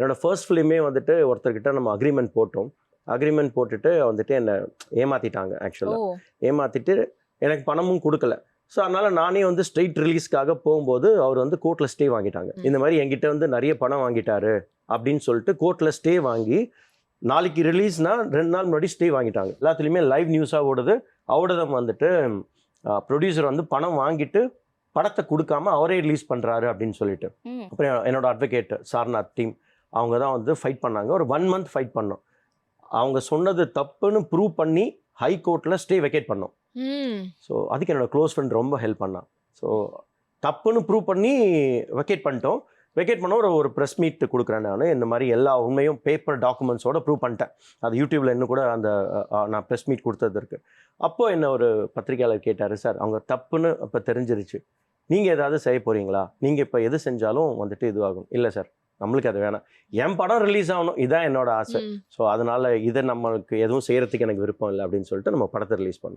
என்னோட ஃபர்ஸ்ட் ஃபிலிமே வந்துட்டு ஒருத்தர்கிட்ட நம்ம அக்ரிமெண்ட் போட்டோம். அக்ரிமெண்ட் போட்டுட்டு வந்துட்டு என்னை ஏமாத்திட்டாங்க ஆக்சுவலாக ஏமாத்திட்டு எனக்கு பணமும் கொடுக்கல. ஸோ அதனால நானே வந்து ஸ்ட்ரெயிட் ரிலீஸ்க்காக போகும்போது அவர் வந்து கோர்ட்டில் ஸ்டே வாங்கிட்டாங்க. இந்த மாதிரி என்கிட்ட வந்து நிறைய பணம் வாங்கிட்டாரு அப்படின்னு சொல்லிட்டு கோர்ட்டில் ஸ்டே வாங்கி நாளைக்கு ரிலீஸ்னா ரெண்டு நாள் முன்னாடி ஸ்டே வாங்கிட்டாங்க. எல்லாத்துலேயுமே லைவ் நியூஸாக ஓடுது. அவடதம் வந்துட்டு ப்ரொடியூசர் வந்து பணம் வாங்கிட்டு படத்தை கொடுக்காம அவரே ரிலீஸ் பண்ணுறாரு அப்படின்னு சொல்லிட்டு. அப்புறம் என்னோட அட்வொகேட் சார்நாத் டீம் அவங்க தான் வந்து ஃபைட் பண்ணாங்க. ஒரு ஒன் மந்த் ஃபைட் பண்ணோம். அவங்க சொன்னது தப்புன்னு ப்ரூவ் பண்ணி ஹை கோர்ட்டில் ஸ்டே வெக்கேட் பண்ணோம். ஸோ அதுக்கு என்னோட க்ளோஸ் ஃப்ரெண்ட் ரொம்ப ஹெல்ப் பண்ணான். ஸோ தப்புன்னு ப்ரூவ் பண்ணி வெக்கேட் பண்ணிட்டோம். வெக்கேட் பண்ண ஒரு ஒரு ப்ரெஸ் மீட் கொடுக்குறேன் நான். இந்த மாதிரி எல்லா உண்மையும் பேப்பர் டாக்குமெண்ட்ஸோட ப்ரூவ் பண்ணிட்டேன். அது யூடியூப்ல இன்னும் கூட அந்த நான் ப்ரெஸ் மீட் கொடுத்தது இருக்கு. அப்போ என்ன ஒரு பத்திரிகையாளர் கேட்டார் சார் அவங்க தப்புன்னு அப்போ தெரிஞ்சிருச்சு. நீங்கள் ஏதாவது செய்ய போறீங்களா? நீங்கள் இப்போ எது செஞ்சாலும் வந்துட்டு இதுவாகும். இல்லை சார். நம்மளுக்கு அது வேணாம். என் படம் ரிலீஸ் ஆகணும். இதான் என்னோட ஆசை. ஸோ அதனால இதை நம்மளுக்கு எதுவும் செய்யறதுக்கு எனக்கு விருப்பம் இல்லை அப்படின்னு சொல்லிட்டு நம்ம படத்தை ரிலீஸ் பண்ணோம்.